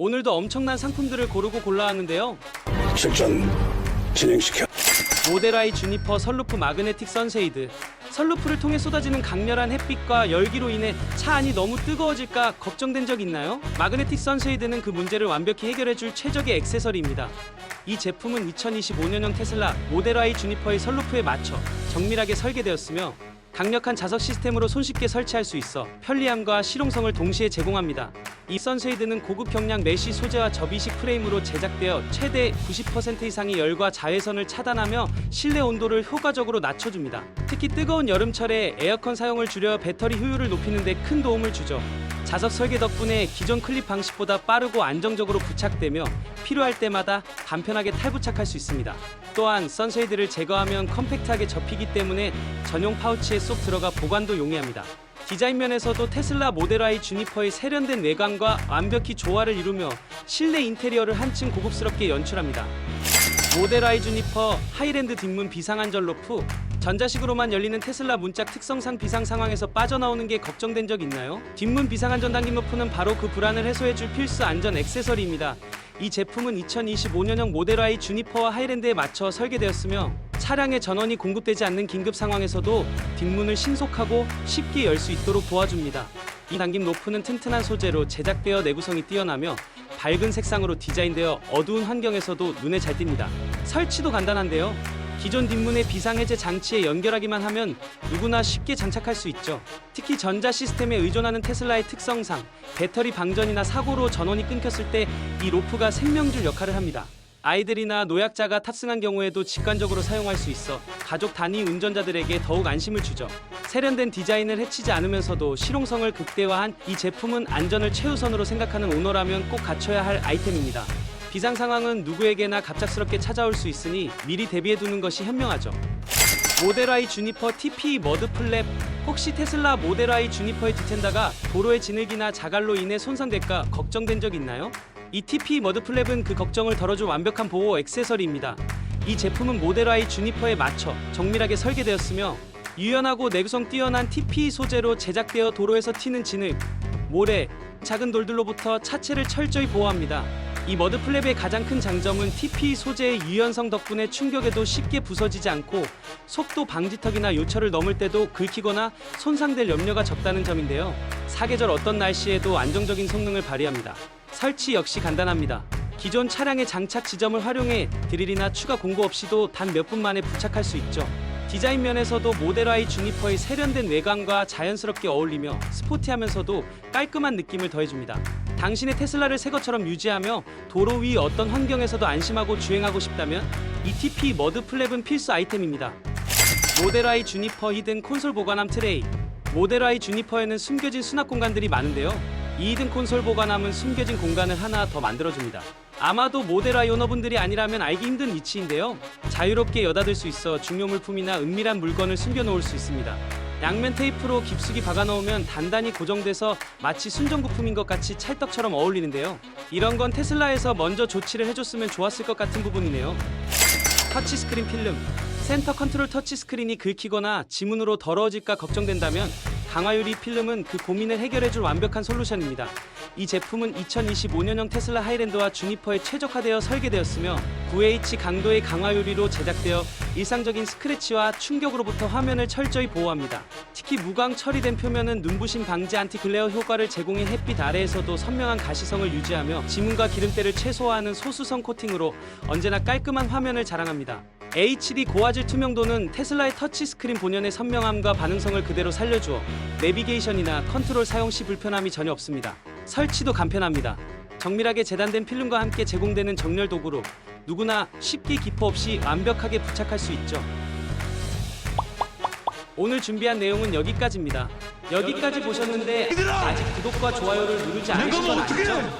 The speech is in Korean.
오늘도 엄청난 상품들을 고르고 골라왔는데요. 실전 진행시켜 모델아이 주니퍼 선루프 마그네틱 선쉐이드. 선루프를 통해 쏟아지는 강렬한 햇빛과 열기로 인해 차 안이 너무 뜨거워질까 걱정된 적 있나요? 마그네틱 선쉐이드는 그 문제를 완벽히 해결해줄 최적의 액세서리입니다. 이 제품은 2025년형 테슬라 모델아이 주니퍼의 선루프에 맞춰 정밀하게 설계되었으며 강력한 자석 시스템으로 손쉽게 설치할 수 있어 편리함과 실용성을 동시에 제공합니다. 이 선쉐이드는 고급 경량 메쉬 소재와 접이식 프레임으로 제작되어 최대 90% 이상의 열과 자외선을 차단하며 실내 온도를 효과적으로 낮춰줍니다. 특히 뜨거운 여름철에 에어컨 사용을 줄여 배터리 효율을 높이는 데 큰 도움을 주죠. 자석 설계 덕분에 기존 클립 방식보다 빠르고 안정적으로 부착되며 필요할 때마다 간편하게 탈부착할 수 있습니다. 또한 선쉐이드를 제거하면 컴팩트하게 접히기 때문에 전용 파우치에 쏙 들어가 보관도 용이합니다. 디자인 면에서도 테슬라 모델 Y 주니퍼의 세련된 외관과 완벽히 조화를 이루며 실내 인테리어를 한층 고급스럽게 연출합니다. 모델 Y 주니퍼 하이랜드 뒷문 비상안전 로프 전자식으로만 열리는 테슬라 문짝 특성상 비상 상황에서 빠져나오는 게 걱정된 적 있나요? 뒷문 비상안전 당김 로프는 바로 그 불안을 해소해줄 필수 안전 액세서리입니다. 이 제품은 2025년형 모델 Y 주니퍼와 하이랜드에 맞춰 설계되었으며 차량의 전원이 공급되지 않는 긴급 상황에서도 뒷문을 신속하고 쉽게 열 수 있도록 도와줍니다. 이 당김 로프는 튼튼한 소재로 제작되어 내구성이 뛰어나며 밝은 색상으로 디자인되어 어두운 환경에서도 눈에 잘 띕니다. 설치도 간단한데요. 기존 뒷문의 비상해제 장치에 연결하기만 하면 누구나 쉽게 장착할 수 있죠. 특히 전자 시스템에 의존하는 테슬라의 특성상 배터리 방전이나 사고로 전원이 끊겼을 때 이 로프가 생명줄 역할을 합니다. 아이들이나 노약자가 탑승한 경우에도 직관적으로 사용할 수 있어 가족 단위 운전자들에게 더욱 안심을 주죠. 세련된 디자인을 해치지 않으면서도 실용성을 극대화한 이 제품은 안전을 최우선으로 생각하는 오너라면 꼭 갖춰야 할 아이템입니다. 비상 상황은 누구에게나 갑작스럽게 찾아올 수 있으니 미리 대비해 두는 것이 현명하죠. 모델 Y 주니퍼 TP 머드 플랩 혹시 테슬라 모델 Y 주니퍼의 디텐더가 도로의 진흙이나 자갈로 인해 손상될까 걱정된 적 있나요? 이 TP 머드 플랩은 그 걱정을 덜어줄 완벽한 보호 액세서리입니다. 이 제품은 모델 Y 주니퍼에 맞춰 정밀하게 설계되었으며 유연하고 내구성 뛰어난 TP 소재로 제작되어 도로에서 튀는 진흙, 모래, 작은 돌들로부터 차체를 철저히 보호합니다. 이 머드 플랩의 가장 큰 장점은 TP 소재의 유연성 덕분에 충격에도 쉽게 부서지지 않고 속도 방지턱이나 요철을 넘을 때도 긁히거나 손상될 염려가 적다는 점인데요. 사계절 어떤 날씨에도 안정적인 성능을 발휘합니다. 설치 역시 간단합니다. 기존 차량의 장착 지점을 활용해 드릴이나 추가 공구 없이도 단 몇 분 만에 부착할 수 있죠. 디자인 면에서도 모델 Y 주니퍼의 세련된 외관과 자연스럽게 어울리며 스포티하면서도 깔끔한 느낌을 더해줍니다. 당신의 테슬라를 새 것처럼 유지하며 도로 위 어떤 환경에서도 안심하고 주행하고 싶다면 이 TP 머드 플랩은 필수 아이템입니다. 모델 Y 주니퍼 히든 콘솔 보관함 트레이 모델 Y 주니퍼에는 숨겨진 수납 공간들이 많은데요. 이 히든 콘솔 보관함은 숨겨진 공간을 하나 더 만들어줍니다. 아마도 모델 Y 오너분들이 아니라면 알기 힘든 위치인데요. 자유롭게 여닫을 수 있어 중요 물품이나 은밀한 물건을 숨겨놓을 수 있습니다. 양면 테이프로 깊숙이 박아놓으면 단단히 고정돼서 마치 순정부품인 것 같이 찰떡처럼 어울리는데요. 이런 건 테슬라에서 먼저 조치를 해줬으면 좋았을 것 같은 부분이네요. 터치스크린 필름 센터 컨트롤 터치스크린이 긁히거나 지문으로 더러워질까 걱정된다면 강화유리 필름은 그 고민을 해결해줄 완벽한 솔루션입니다. 이 제품은 2025년형 테슬라 하이랜드와 주니퍼에 최적화되어 설계되었으며 9H 강도의 강화유리로 제작되어 일상적인 스크래치와 충격으로부터 화면을 철저히 보호합니다. 특히 무광 처리된 표면은 눈부심 방지 안티글레어 효과를 제공해 햇빛 아래에서도 선명한 가시성을 유지하며 지문과 기름때를 최소화하는 소수성 코팅으로 언제나 깔끔한 화면을 자랑합니다. HD 고화질 투명도는 테슬라의 터치스크린 본연의 선명함과 반응성을 그대로 살려주어 내비게이션이나 컨트롤 사용 시 불편함이 전혀 없습니다. 설치도 간편합니다. 정밀하게 재단된 필름과 함께 제공되는 정렬 도구로 누구나 쉽게 기포 없이 완벽하게 부착할 수 있죠. 오늘 준비한 내용은 여기까지입니다. 여기까지 보셨는데 아직 구독과 좋아요를 누르지 않으신 건 아니죠?